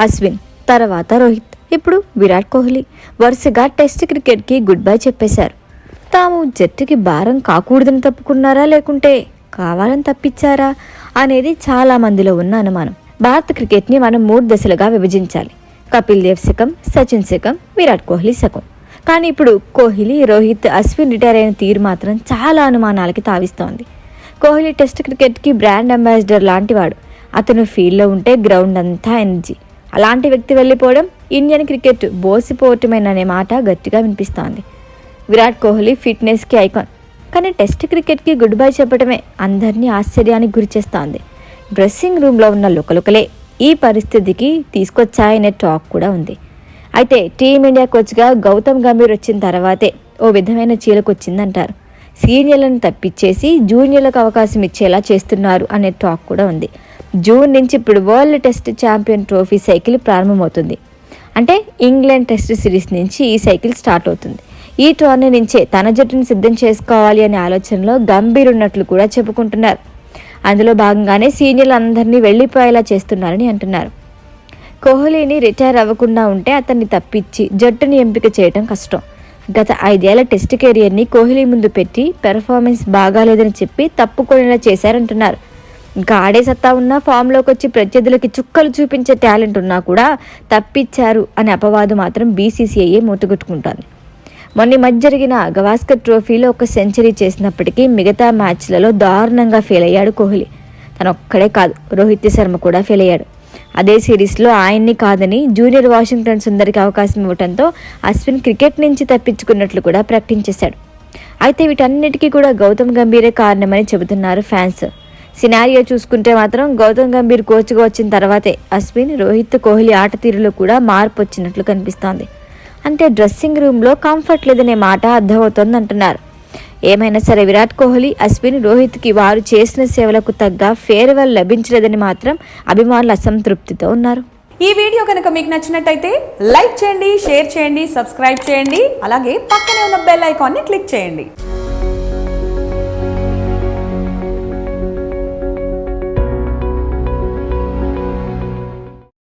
అశ్విన్ తర్వాత రోహిత్. ఇప్పుడు విరాట్ కోహ్లీ. వరుసగా టెస్ట్ క్రికెట్కి గుడ్ బై చెప్పేశారు. తాము జట్టుకి భారం కాకూడదని తప్పుకున్నారా లేకుంటే కావాలని తప్పించారా అనేది చాలా మందిలో ఉన్న అనుమానం. భారత క్రికెట్ని మనం మూడు దశలుగా విభజించాలి. కపిల్ దేవ్ శకం సచిన్ శకం విరాట్ కోహ్లీ శకం. కానీ ఇప్పుడు కోహ్లీ రోహిత్ అశ్విన్ రిటైర్ అయిన తీరు మాత్రం చాలా అనుమానాలకి తావిస్తోంది. కోహ్లీ టెస్ట్ క్రికెట్కి బ్రాండ్ అంబాసిడర్ లాంటివాడు. అతను ఫీల్డ్లో ఉంటే గ్రౌండ్ అంతా ఎనర్జీ. అలాంటి వ్యక్తి వెళ్ళిపోవడం ఇండియన్ క్రికెట్ బోసిపోవటమేననే మాట గట్టిగా వినిపిస్తోంది. విరాట్ కోహ్లీ ఫిట్నెస్కి ఐకాన్. కానీ టెస్ట్ క్రికెట్కి గుడ్ బై చెప్పడమే అందరినీ ఆశ్చర్యానికి గురిచేస్తోంది డ్రెస్సింగ్ రూమ్లో ఉన్న లుకలుకలే ఈ పరిస్థితికి తీసుకొచ్చాయనే టాక్ కూడా ఉంది. అయితే టీమిండియా కోచ్గా గౌతమ్ గంభీర్ వచ్చిన తర్వాతే ఓ విధమైన చీలకొచ్చిందంటారు. సీనియర్లను తప్పించేసి జూనియర్లకు అవకాశం ఇచ్చేలా చేస్తున్నారు అనే టాక్ కూడా ఉంది. జూన్ నుంచి ఇప్పుడు world test champion trophy cycle ప్రారంభమవుతుంది. అంటే ఇంగ్లాండ్ టెస్ట్ సిరీస్ నుంచి ఈ సైకిల్ స్టార్ట్ అవుతుంది. ఈ టోర్నీ నుంచే తన జట్టును సిద్ధం చేసుకోవాలి అనే ఆలోచనలో గంభీర్ ఉన్నట్లు కూడా చెప్పుకుంటున్నారు. అందులో భాగంగానే సీనియర్లు అందరినీ వెళ్ళిపోయేలా చేస్తున్నారని అంటున్నారు. కోహ్లీని రిటైర్ అవ్వకుండా ఉంటే అతన్ని తప్పించి జట్టుని ఎంపిక చేయడం కష్టం. గత ఐదేళ్ళ టెస్ట్ కెరియర్ని కోహ్లీ ముందు పెట్టి పెర్ఫార్మెన్స్ బాగాలేదని చెప్పి తప్పుకొనేలా చేశారంటున్నారు. ఇంకా ఆడే సత్తా ఉన్న ఫామ్లోకి వచ్చి ప్రత్యర్థులకి చుక్కలు చూపించే టాలెంట్ ఉన్నా కూడా తప్పించారు అనే అపవాదు మాత్రం బీసీసీఐఏ మూటగొట్టుకుంటోంది మొన్న మధ్య జరిగిన గవాస్కర్ ట్రోఫీలో ఒక సెంచరీ చేసినప్పటికీ మిగతా మ్యాచ్లలో దారుణంగా ఫెయిల్ అయ్యాడు కోహ్లీ. తను ఒక్కడే కాదు రోహిత్ శర్మ కూడా ఫెయిల్ అయ్యాడు అదే సిరీస్లో ఆయన్ని కాదని జూనియర్ వాషింగ్టన్ సుందరికి అవకాశం ఇవ్వడంతో అశ్విన్ క్రికెట్ నుంచి తప్పించుకున్నట్లు కూడా ప్రకటించేశాడు. అయితే వీటన్నిటికీ కూడా గౌతమ్ గంభీరే కారణమని చెబుతున్నారు ఫ్యాన్స్. సినారియో చూసుకుంటే మాత్రం గౌతమ్ గంభీర్ కోచ్గా వచ్చిన తర్వాతే అశ్విన్ రోహిత్ కోహ్లీ ఆట తీరులో కూడా మార్పు వచ్చినట్లు కనిపిస్తోంది. అంటే డ్రెస్సింగ్ రూమ్లో కంఫర్ట్ లేదనే మాట అర్థమవుతోంది అంటున్నారు. ఏమైనా సరే విరాట్ కోహ్లీ అశ్విన్ రోహిత్కి వారు చేసిన సేవలకు తగ్గ ఫేర్వెల్ లభించలేదని మాత్రం అభిమానులు అసంతృప్తితో ఉన్నారు. ఈ వీడియో కనుక మీకు నచ్చినట్టయితే లైక్ చేయండి షేర్ చేయండి సబ్స్క్రైబ్ చేయండి అలాగే పక్కనే ఉన్న బెల్ ఐకాన్ని క్లిక్ చేయండి.